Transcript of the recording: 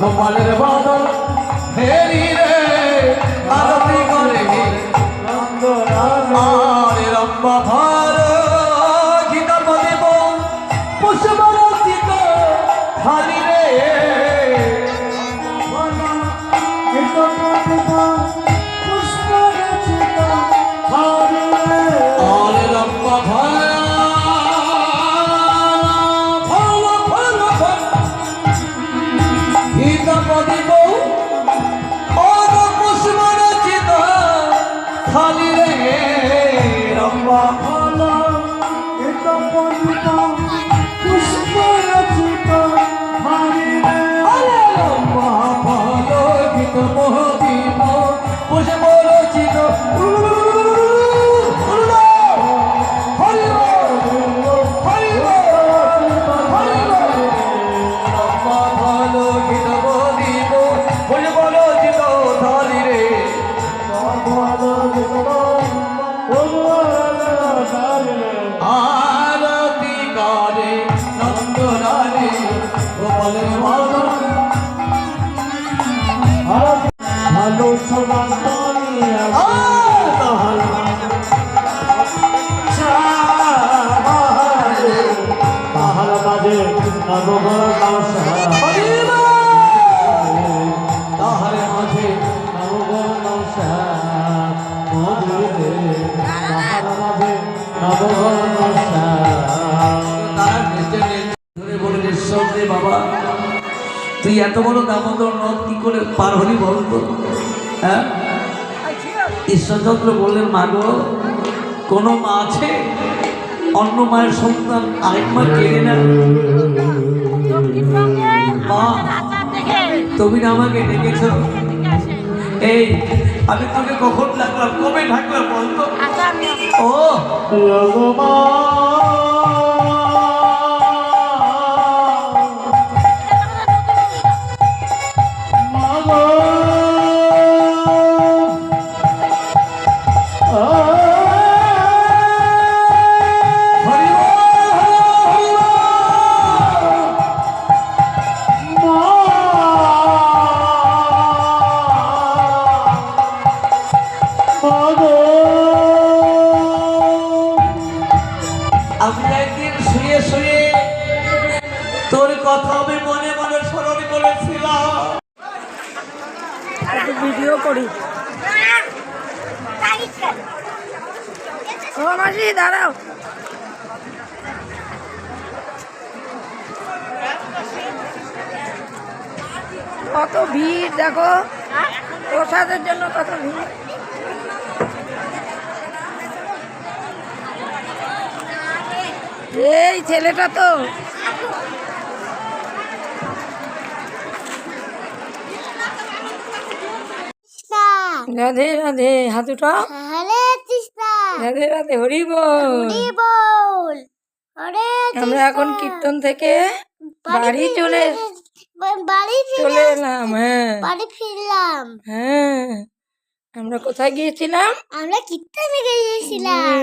গোপালের বাদল হেরি রে, আরতি করে আরে রম্বা ভার গীতা পদেব পুষ্পরচিত হারি রে। আরে আরে করে নন্দরানী গোপালের বাদন ভালো সবাই তাহার মাঝে নবগর তাহার মাঝে নবগর নবগর রে বাবা। তুই এত বড় দামোদর নদ কি করে পার হলি বলতো হ্যাঁ? ঈশ্বরচন্দ্র বললেন, মা গো, কোনো মা আছে? অন্য মায়ের সন্তান আরেক মা কেড়ে না মা, তুমি না আমাকে ডেকেছ? এই, আমি তোকে কখন ডাকলাম? কবে ডাকলাম বলতো ও কথা আমি মনে মনে স্মরণ করেছিলাম। ভিডিও করি। ও মাসি দাঁড়াও। কত ভিড় দেখো। প্রসাদের জন্য কত ভিড়। এই ছেলেটা তো। রাধে রাধে। হাতুটা। কৃষ্ণ রাধে রাধে হরি বল। বল। আরে আমরা এখন কীর্তন থেকে বাড়ি চলে বাড়ি চলে এলাম হ্যাঁ। বাড়ি ফিরলাম। হ্যাঁ। আমরা কোথায় গিয়েছিলাম? আমরা কীর্তনে গিয়েছিলাম।